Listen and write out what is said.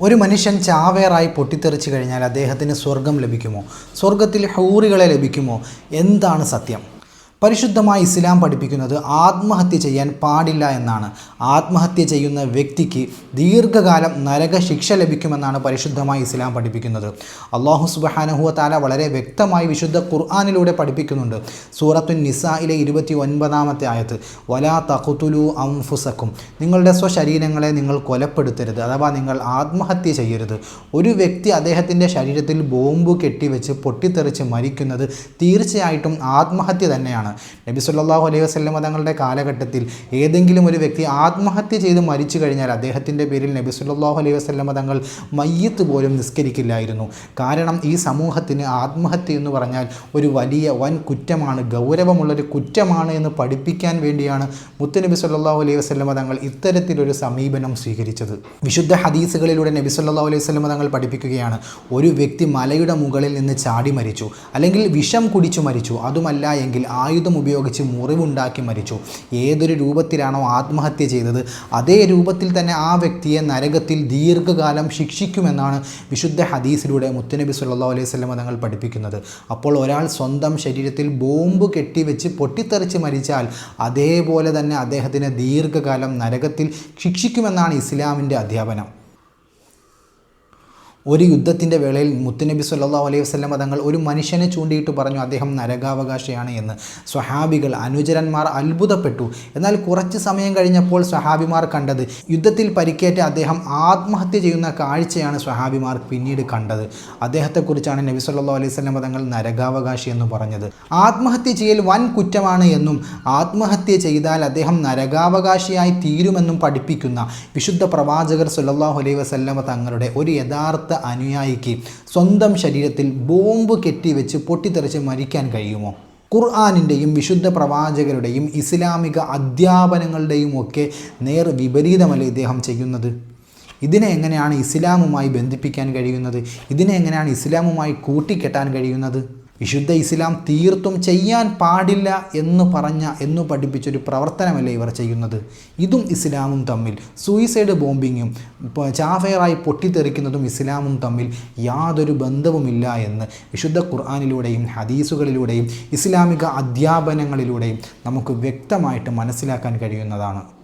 ഒരു മനുഷ്യൻ ചാവേറായി പൊട്ടിത്തെറിച്ചു കഴിഞ്ഞാൽ അദ്ദേഹത്തിന് സ്വർഗം ലഭിക്കുമോ? സ്വർഗത്തിൽ ഹൂറികളെ ലഭിക്കുമോ? എന്താണ് സത്യം? പരിശുദ്ധമായ ഇസ്ലാം പഠിപ്പിക്കുന്നത് ആത്മഹത്യ ചെയ്യാൻ പാടില്ല എന്നാണ്. ആത്മഹത്യ ചെയ്യുന്ന വ്യക്തിക്ക് ദീർഘകാലം നരക ശിക്ഷ ലഭിക്കുമെന്നാണ് പരിശുദ്ധമായ ഇസ്ലാം പഠിപ്പിക്കുന്നത്. അള്ളാഹു സുബഹാനഹുവ താല വളരെ വ്യക്തമായി വിശുദ്ധ ഖുർആാനിലൂടെ പഠിപ്പിക്കുന്നുണ്ട്. സൂറത്തു നിസായിലെ ഇരുപത്തി ഒൻപതാമത്തെ ആയത്ത് വലാ തഖുതുലു അംഫുസക്കും നിങ്ങളുടെ സ്വശരീരങ്ങളെ നിങ്ങൾ കൊലപ്പെടുത്തരുത് അഥവാ നിങ്ങൾ ആത്മഹത്യ ചെയ്യരുത്. ഒരു വ്യക്തി അദ്ദേഹത്തിന്റെ ശരീരത്തിൽ ബോംബ് കെട്ടിവെച്ച് പൊട്ടിത്തെറിച്ച് മരിക്കുന്നത് തീർച്ചയായിട്ടും ആത്മഹത്യ തന്നെയാണ്. നബി സല്ലാഹു അലൈഹി വസല്ലം തങ്ങളുടെ കാലഘട്ടത്തിൽ ഏതെങ്കിലും ഒരു വ്യക്തി ആത്മഹത്യ ചെയ്ത് മരിച്ചു കഴിഞ്ഞാൽ അദ്ദേഹത്തിന്റെ പേരിൽ നബി സല്ലാഹു അലൈഹി വസല്ലം തങ്ങൾ മയ്യത്ത് പോലും നിസ്കരിക്കില്ലായിരുന്നു. കാരണം ഈ സമൂഹത്തിന് ആത്മഹത്യ എന്ന് പറഞ്ഞാൽ ഒരു വലിയ വൻ കുറ്റമാണ് ഗൗരവമുള്ളൊരു കുറ്റമാണ് എന്ന് പഠിപ്പിക്കാൻ വേണ്ടിയാണ് മുത്തുനബി സല്ലാഹു അലൈഹി വസല്ലം തങ്ങൾ ഇത്തരത്തിലൊരു സമീപനം സ്വീകരിച്ചത്. വിശുദ്ധ ഹദീസുകളിലൂടെ നബി സല്ലല്ലാഹു അലൈഹി വസല്ലം തങ്ങൾ പഠിപ്പിക്കുകയാണ് ഒരു വ്യക്തി മലയുടെ മുകളിൽ നിന്ന് ചാടി മരിച്ചു അല്ലെങ്കിൽ വിഷം കുടിച്ചു മരിച്ചു അതുമല്ല എങ്കിൽ ഉപയോഗിച്ച് മുറിവുണ്ടാക്കി മരിച്ചു. ഏതൊരു രൂപത്തിലാണോ ആത്മഹത്യ ചെയ്തത് അതേ രൂപത്തിൽ തന്നെ ആ വ്യക്തിയെ നരകത്തിൽ ദീർഘകാലം ശിക്ഷിക്കുമെന്നാണ് വിശുദ്ധ ഹദീസിലൂടെ മുത്തുനബി സുല്ലാ അലൈഹി വസല്ലം തങ്ങൾ പഠിപ്പിക്കുന്നത്. അപ്പോൾ ഒരാൾ സ്വന്തം ശരീരത്തിൽ ബോംബ് കെട്ടിവെച്ച് പൊട്ടിത്തെറിച്ച് മരിച്ചാൽ അതേപോലെ തന്നെ അദ്ദേഹത്തിന് ദീർഘകാലം നരകത്തിൽ ശിക്ഷിക്കുമെന്നാണ് ഇസ്ലാമിന്റെ അധ്യാപനം. ഒരു യുദ്ധത്തിന്റെ വേളയിൽ മുത്തുനബി സല്ലാ അലൈഹി വസ്ലം തങ്ങൾ ഒരു മനുഷ്യനെ ചൂണ്ടിയിട്ട് പറഞ്ഞു അദ്ദേഹം നരകാവകാശിയാണ് എന്ന്. സ്വഹാബികൾ അനുചരന്മാർ അത്ഭുതപ്പെട്ടു. എന്നാൽ കുറച്ച് സമയം കഴിഞ്ഞപ്പോൾ സ്വഹാബിമാർ കണ്ടത് യുദ്ധത്തിൽ പരിക്കേറ്റ അദ്ദേഹം ആത്മഹത്യ ചെയ്യുന്ന കാഴ്ചയാണ് സ്വഹാബിമാർ പിന്നീട് കണ്ടത്. അദ്ദേഹത്തെക്കുറിച്ചാണ് നബി സല്ലാ അലൈഹി വസല്ലം തങ്ങൾ നരകാവകാശി എന്ന് പറഞ്ഞത്. ആത്മഹത്യ ചെയ്യൽ വൻ കുറ്റമാണ് എന്നും ആത്മഹത്യ ചെയ്താൽ അദ്ദേഹം നരകാവകാശിയായി തീരുമെന്നും പഠിപ്പിക്കുന്ന വിശുദ്ധ പ്രവാചകർ സുല്ലാഹു അലൈഹി വസ്ലമ തങ്ങളുടെ ഒരു യഥാർത്ഥ അനുയായിക്ക് സ്വന്തം ശരീരത്തിൽ ബോംബ് കെട്ടിവെച്ച് പൊട്ടിത്തെറിച്ച് മരിക്കാൻ കഴിയുമോ? ഖുർആാനിന്റെയും വിശുദ്ധ പ്രവാചകരുടെയും ഇസ്ലാമിക അധ്യാപനങ്ങളുടെയും ഒക്കെ നേർ വിപരീതമല്ലേ ഇദ്ദേഹം ചെയ്യുന്നത്? ഇതിനെ എങ്ങനെയാണ് ഇസ്ലാമുമായി ബന്ധിപ്പിക്കാൻ കഴിയുന്നത്? ഇതിനെ എങ്ങനെയാണ് ഇസ്ലാമുമായി കൂട്ടിക്കെട്ടാൻ കഴിയുന്നത്? വിശുദ്ധ ഇസ്ലാം തീർത്തും ചെയ്യാൻ പാടില്ല എന്ന് പറഞ്ഞ എന്ന് പഠിപ്പിച്ചൊരു പ്രവർത്തനമല്ലേ ഇവർ ചെയ്യുന്നത്? ഇതും ഇസ്ലാമും തമ്മിൽ. സൂയിസൈഡ് ബോംബിങ്ങും ചാഫയറായി പൊട്ടിത്തെറിക്കുന്നതും ഇസ്ലാമും തമ്മിൽ യാതൊരു ബന്ധവുമില്ല എന്ന് വിശുദ്ധ ഖുർആാനിലൂടെയും ഹദീസുകളിലൂടെയും ഇസ്ലാമിക അധ്യാപനങ്ങളിലൂടെയും നമുക്ക് വ്യക്തമായിട്ട് മനസ്സിലാക്കാൻ കഴിയുന്നതാണ്.